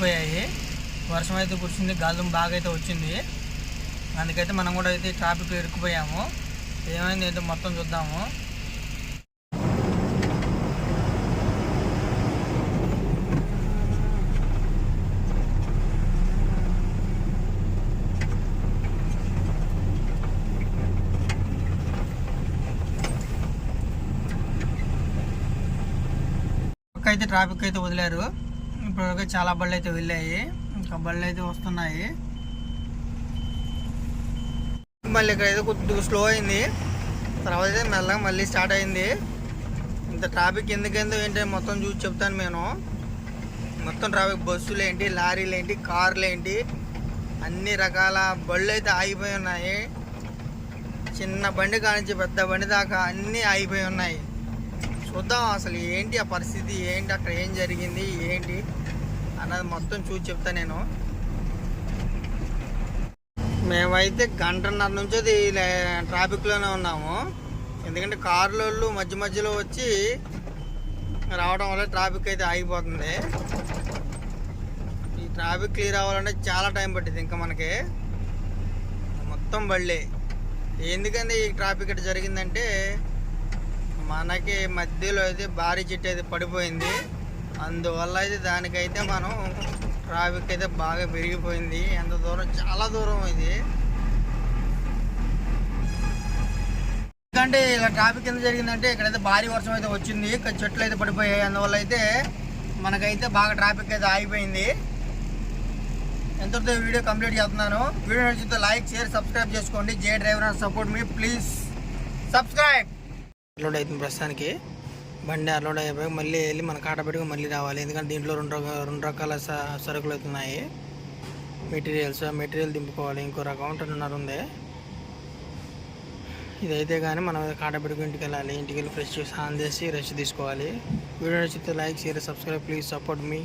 ఆగిపోయాయి వర్షం అయితే కురిసింది గాలి బాగా అయితే వచ్చింది. అందుకైతే మనం కూడా అయితే ట్రాఫిక్ ఇరుక్కుపోయాము. ఏమైంది అయితే మొత్తం చూద్దాము. పక్క అయితే ట్రాఫిక్ అయితే వదిలేరు. ఇప్పుడు చాలా బళ్ళు అయితే వెళ్ళాయి. ఇంకా బళ్ళు అయితే వస్తున్నాయి. మళ్ళీ ఇక్కడైతే కొద్దిగా స్లో అయింది. తర్వాత అయితే మెల్లగా మళ్ళీ స్టార్ట్ అయింది. ఇంత ట్రాఫిక్ ఎందుకెందో ఏంటి మొత్తం చూసి చెప్తాను నేను. మొత్తం ట్రాఫిక్ బస్సులు ఏంటి లారీలు ఏంటి కార్లు ఏంటి అన్ని రకాల బళ్ళు అయితే ఆగిపోయి ఉన్నాయి. చిన్న బండి కానించి పెద్ద బండి దాకా అన్నీ ఆగిపోయి ఉన్నాయి. చూద్దాం అసలు ఏంటి ఆ పరిస్థితి ఏంటి అక్కడ ఏం జరిగింది ఏంటి అన్నది మొత్తం చూసి చెప్తా నేను. మేమైతే గంటన్నర నుంచి అది లే- ట్రాఫిక్లోనే ఉన్నాము. ఎందుకంటే కార్లోళ్ళు మధ్య మధ్యలో వచ్చి రావడం వల్ల ట్రాఫిక్ అయితే ఆగిపోతుంది. ఈ ట్రాఫిక్ క్లియర్ అవ్వాలంటే చాలా టైం పట్టింది ఇంకా మనకి. మొత్తం బళ్ళే. ఎందుకంటే ఈ ట్రాఫిక్ ఇట్లా జరిగిందంటే మనకి మధ్యలో అయితే భారీ చెట్టు అయితే పడిపోయింది. అందువల్ల అయితే దానికైతే మనం ట్రాఫిక్ అయితే బాగా పెరిగిపోయింది. ఎంత దూరం? చాలా దూరం ఇది. ఎందుకంటే ఇలా ట్రాఫిక్ ఎంత జరిగిందంటే ఇక్కడైతే భారీ వర్షం అయితే వచ్చింది. చెట్లు అయితే పడిపోయాయి. అందువల్ల అయితే మనకైతే బాగా ట్రాఫిక్ అయితే ఆగిపోయింది. ఎంతటితో వీడియో కంప్లీట్ చేస్తున్నాను. వీడియో నచ్చితే లైక్ షేర్ సబ్స్క్రైబ్ చేసుకోండి. జే డ్రైవర్ సపోర్ట్ మీ ప్లీజ్ సబ్స్క్రైబ్ లోడ్ అవుతుంది ప్రస్తుతానికి. బండి అన్లోడ్ అయిపోయి మళ్ళీ వెళ్ళి మన కాట పెట్టుకుని మళ్ళీ రావాలి. ఎందుకంటే దీంట్లో రెండు రెండు రకాల స- సరుకులు అవుతున్నాయి. మెటీరియల్స్ ఆ మెటీరియల్ దింపుకోవాలి. ఇంకో రకం ఉంటున్నారు ఉంది. ఇదైతే కానీ మనం కాట పెట్టుకుని ఇంటికి వెళ్ళాలి. ఇంటికి వెళ్ళి ఫ్రెష్ స్నానం చేసి రెస్ట్ తీసుకోవాలి. వీడియో నచ్చితే like share subscribe. Please support me